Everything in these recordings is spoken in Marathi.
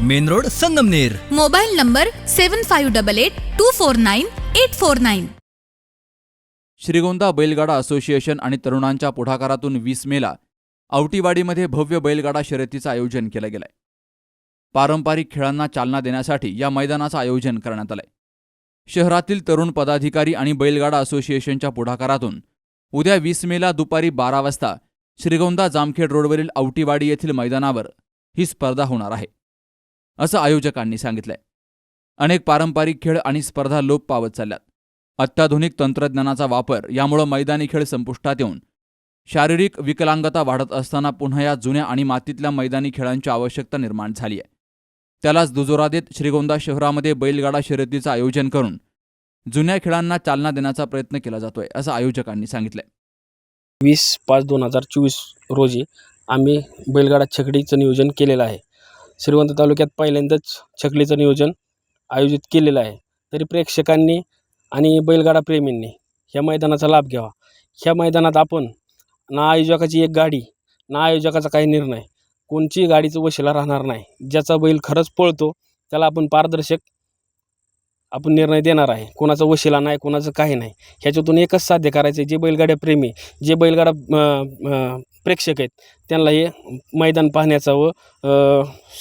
Main road Sangamner. Mobile number seven five double eight two four nine eight four nine Shrigonda बैलगाडा असोसिएशन आणि तरुणांच्या पुढाकारातून वीस मेला आवटीवाडीमध्ये भव्य बैलगाडा शर्यतीचं आयोजन केलं गेलंय. पारंपरिक खेळांना चालना देण्यासाठी या मैदानाचं आयोजन करण्यात आलंय. शहरातील तरुण पदाधिकारी आणि बैलगाडा असोसिएशनच्या पुढाकारातून उद्या वीस मेला दुपारी बारा वाजता श्रीगोंदा जामखेड रोडवरील आवटीवाडी येथील मैदानावर ही स्पर्धा होणार आहे. असं आयोजकांनी सांगितलंय. अनेक पारंपरिक खेळ आणि स्पर्धा लोप पावत चालल्यात. अत्याधुनिक तंत्रज्ञानाचा वापर यामुळं मैदानी खेळ संपुष्टात येऊन शारीरिक विकलांगता वाढत असताना पुन्हा या जुन्या आणि मातीतल्या मैदानी खेळांची आवश्यकता निर्माण झाली आहे. त्यालाच दुजोरा देत श्रीगोंदा शहरामध्ये बैलगाडा शर्यतीचं आयोजन करून जुन्या खेळांना चालना देण्याचा प्रयत्न केला जातोय असं आयोजकांनी सांगितलंय. वीस पाच दोन हजार चोवीस रोजी आम्ही बैलगाडा छकडीचं नियोजन केलेलं आहे. श्रीवंत तालुक्यात पहिल्यांदाच छकलीचं नियोजन आयोजित केलेलं आहे. तरी प्रेक्षकांनी आणि बैलगाडा प्रेमींनी ह्या मैदानाचा लाभ घ्यावा. ह्या मैदानात आपण ना आयोजकाची एक गाडी ना आयोजकाचा काही निर्णय कोणची गाडीचं वशिला राहणार नाही. ज्याचा बैल खरंच पळतो त्याला आपण पारदर्शक आपण निर्णय देणार आहे. कोणाचा वशिला नाही कोणाचं काही नाही. ह्याच्यातून एकच साध्य करायचं आहे जे बैलगाड्या प्रेमी जे बैलगाडा प्रेक्षक आहेत. त्यांना हे मैदान पाहण्याचा व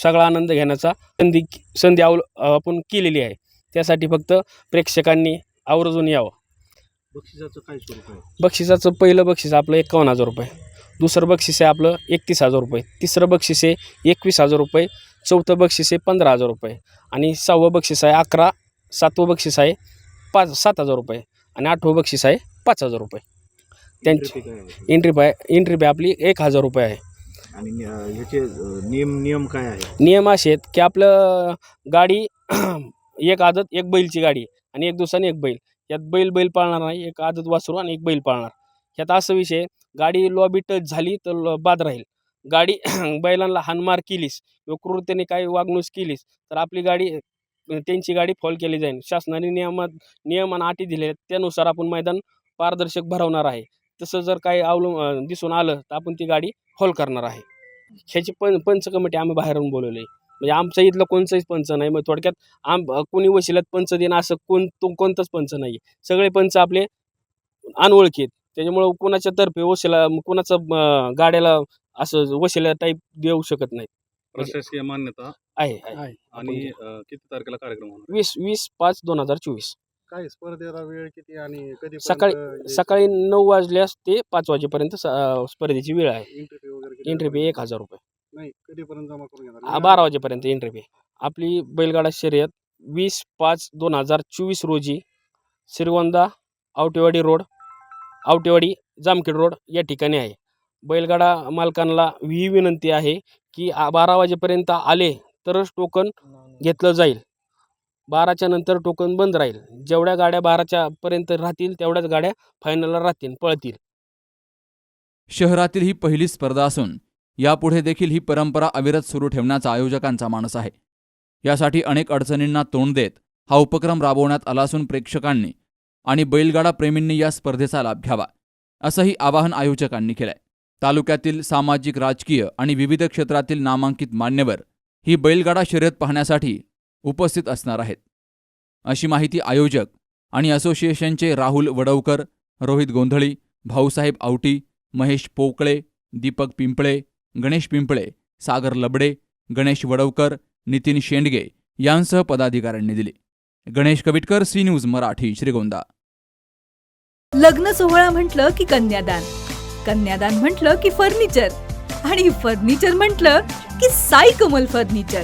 सगळा आनंद घेण्याचा संधी संधी अवल आपण केलेली आहे. त्यासाठी फक्त प्रेक्षकांनी आवर्जून यावं. बक्षिसाचं काय स्वरूप आहे? बक्षिसाचं पहिलं बक्षीस आपलं एकावन्न हजार रुपये. दुसरं बक्षीस आहे आपलं एकतीस हजार रुपये. तिसरं बक्षीस आहे एकवीस हजार रुपये. चौथं बक्षीस आहे पंधरा हजार रुपये. आणि सहावं बक्षीस आहे अकरा सातवं बक्षीस आहे पाच सात हजार रुपये. आणि आठवं बक्षीस आहे पाच हजार रुपये. त्यांची? एंट्री पाय एंट्री पे आपली एक हजार रुपये आहे. आणि अं, ह्याचे अं, नियम नियम काय आहे? नियम असे आहेत की आपलं गाडी एक आदत एक बैलची गाडी आणि एक दिवसाने एक बैल. यात बैल बैल पाळणार नाही एक आदत वासरू आणि एक बैल पाळणार. ह्यात असं विषय आहे, गाडी लॉबी टच झाली तर ल- बाद राहील. गाडी बैलांना हानमार केलीस किंवा क्रूरतेने काही वागणूक केलीस तर आपली गाडी अं, त्यांची गाडी फॉल केली जाईल. शासनाने नियमात नियम आणि अटी दिले आहेत. त्यानुसार आपण मैदान पारदर्शक भरवणार आहे. तसं जर काही अवलंब दिसून आलं तर आपण ती गाडी फॉल करणार आहे. ह्याची पण पंच कमिटी आम्ही बाहेरून बोलवली म्हणजे आमचं इथलं कोणचंच पंच नाही मग थोडक्यात आम कोणी वशिल्यात पंच देणं असं कोण तो कोणतंच पंच नाही सगळे पंच आपले अनोळखी आहेत. त्याच्यामुळं कोणाच्या तर्फे वशिला कोणाचं गाड्याला असं वशिला टाईप देऊ शकत नाही प्रशासकीय मान्यता आहे आहे. आणि किती तारखेला कार्यक्रम होणार? वीस वीस पाच दोन हजार चोवीस. काय स्पर्धेला वेळ किती आणि कधी सकाळी सकाळी नऊ वाजल्यास ते पाच वाजेपर्यंत स- स्पर्धेची वेळ आहे. एंट्री फी वगैरे किती एंट्री आहे? फी एक हजार रुपये. नाही कधीपर्यंत जमा करून आ, घेणार बारा वाजेपर्यंत एंट्री फी आपली बैलगाडा शर्यत वीस पाच दोन हजार चोवीस रोजी श्रीगोंदा आवटेवाडी रोड आवटेवाडी जामखेड रोड या ठिकाणी आहे. बैलगाडा मालकांना ही विनंती आहे की आ- बारा वाजेपर्यंत आले तरच टोकन घेतलं जाईल. बाराच्या नंतर टोकन बंद राहील. जेवढ्या गाड्या बाराच्या पर्यंत राहतील तेवढ्याच गाड्या फायनलला राहतील पळतील. शहरातील ही पहिली स्पर्धा असून यापुढे देखील ही परंपरा अविरत सुरू ठेवण्याचा आयोजकांचा मानस आहे. यासाठी अनेक अडचणींना तोंड देत हा उपक्रम राबवण्यात आला असून प्रेक्षकांनी आणि बैलगाडा प्रेमींनी या स्पर्धेचा लाभ घ्यावा असंही आवाहन आयोजकांनी केलंय. तालुक्यातील सामाजिक राजकीय आणि विविध क्षेत्रातील नामांकित मान्यवर ही बैलगाडा शर्यत पाहण्यासाठी उपस्थित असणार आहेत. अशी माहिती आयोजक आणि असोसिएशनचे राहुल वडवकर रोहित गोंधळी भाऊसाहेब आवटी महेश पोकळे दीपक पिंपळे गणेश पिंपळे सागर लबडे गणेश वडवकर नितीन शेंडगे यांसह पदाधिकाऱ्यांनी दिली. Ganesh Kavitkar C news Marathi Shrigonda. लग्न सोहळा म्हटलं की कन्यादान. कन्यादान म्हटलं की फर्निचर. आणि फर्निचर म्हटलं की साई कमल फर्निचर.